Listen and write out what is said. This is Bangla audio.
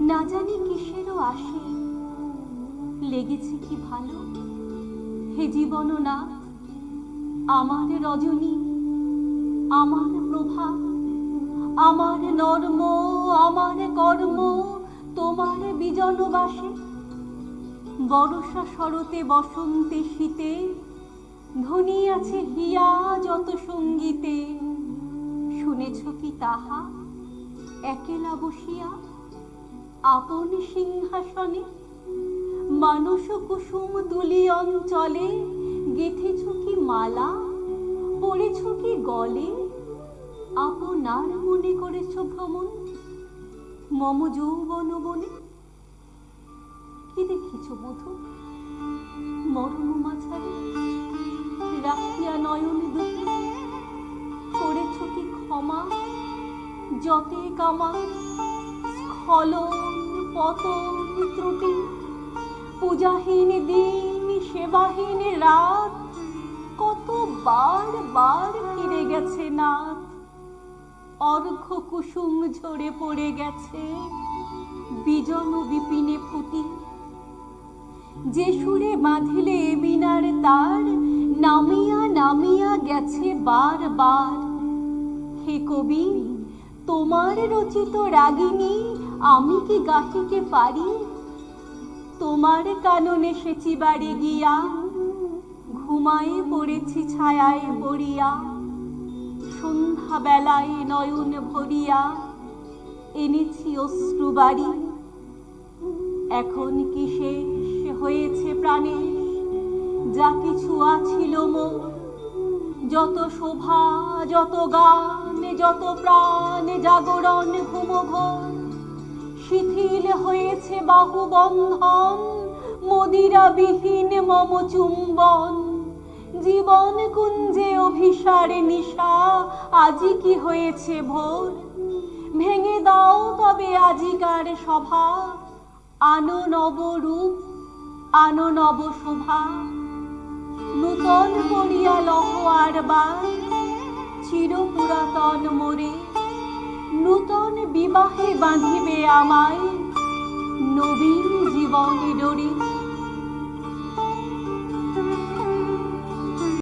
না জানি কিসেরও আসে লেগেছে কি ভালো? হে জীবন না, আমার রজনী, আমার প্রভা, আমার নর্ম, আমার কর্ম, তোমার বিজনবাসে বরষা শরতে, বসন্তে, শীতে ধ্বনি আছে হিয়া যত সঙ্গীতে। শুনেছ কি তাহা? একেলা বসিয়া আপন সিংহাসনে, মানস কুসুম তুলি অঞ্চলে, গেথেছ কি মালা, পড়েছ কি গলে? আপনার মনে করেছ ভ্রমণ, মম যৌবন বনে? কি দেখিছ বধু? মরম মাঝারে, রাখিয়া নয়ন দুটি করেছ কি ক্ষমা, যতে কামা স্খলন পতন, ত্রুটি। পূজাহীন দিন, সেবাহীন রাত কত বার বার ফিরে গেছে নাথ। অর্ঘ কুসুম ঝরে পড়ে গেছে, বিজন বিপিনে ফুটি। যে সুরে বাঁধিলে বিনার তার, নামিয়া নামিয়া গেছে বার বার হে কবি, তোমার রচিত রাগিনী আমি কি গাহিতে পারি? তোমার কাননে সেচি বাড়ি গিয়া, ঘুমায়ে পড়েছি ছায়ায় পড়িয়া সন্ধ্যা বেলায় নয়ন ভরিয়া, এনেছি অশ্রু বাড়ি। এখন কি শেষ হয়েছে প্রাণে? যা কিছু আছিল মো যত শোভা, যত গান, যত প্রাণ জাগরণ ঘুমঘোর শিথিল হয়েছে বাহু বন্ধন মদিরা বিহীন মম চুম্বন। জীবন কুঞ্জে অভিসারে নিশা, আজি কি হয়েছে ভোর? ভেঙে দাও তবে আজিকার সভা, আনো নব রূপ, আনো নব শোভা। নূতন করিয়া লহ বার চির পুরাতন মোরে বিবাহে বাঁধিবে আমায়। নবীন জীবনে ডোরে